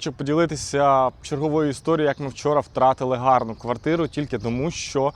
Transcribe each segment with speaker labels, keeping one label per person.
Speaker 1: Хочу поділитися черговою історією, як ми вчора втратили гарну квартиру тільки тому, що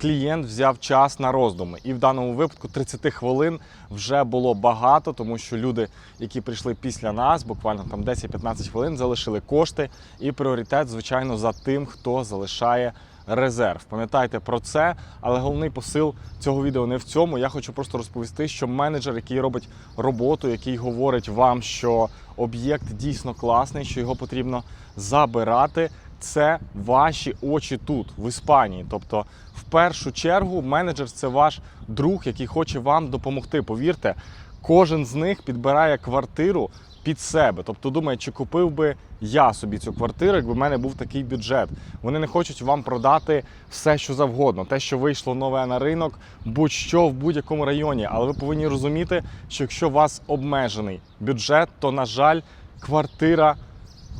Speaker 1: клієнт взяв час на роздуми. І в даному випадку 30 хвилин вже було багато, тому що люди, які прийшли після нас, буквально там 10-15 хвилин, залишили кошти. І пріоритет, звичайно, за тим, хто залишає резерв. Пам'ятайте про це, але головний посил цього відео не в цьому. Я хочу просто розповісти, що менеджер, який робить роботу, який говорить вам, що об'єкт дійсно класний, що його потрібно забирати. Це ваші очі тут, в Іспанії. Тобто, в першу чергу, менеджер це ваш друг, який хоче вам допомогти. Повірте, кожен з них підбирає квартиру під себе. Тобто думає, чи купив би я собі цю квартиру, якби в мене був такий бюджет. Вони не хочуть вам продати все, що завгодно, те, що вийшло нове на ринок, будь-що в будь-якому районі. Але ви повинні розуміти, що якщо у вас обмежений бюджет, то на жаль, квартира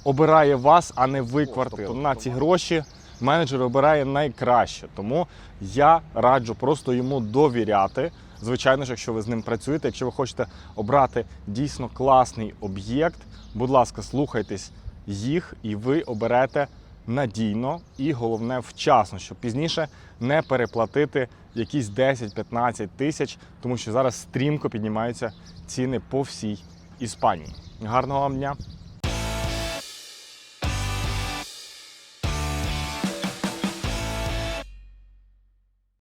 Speaker 1: обирає вас, а не ви квартиру. Тобто на ці гроші менеджер обирає найкраще. Тому я раджу просто йому довіряти. Звичайно ж, якщо ви з ним працюєте, якщо ви хочете обрати дійсно класний об'єкт, будь ласка, слухайтесь їх, і ви оберете надійно і головне вчасно, щоб пізніше не переплатити якісь 10-15 тисяч, тому що зараз стрімко піднімаються ціни по всій Іспанії. Гарного вам дня!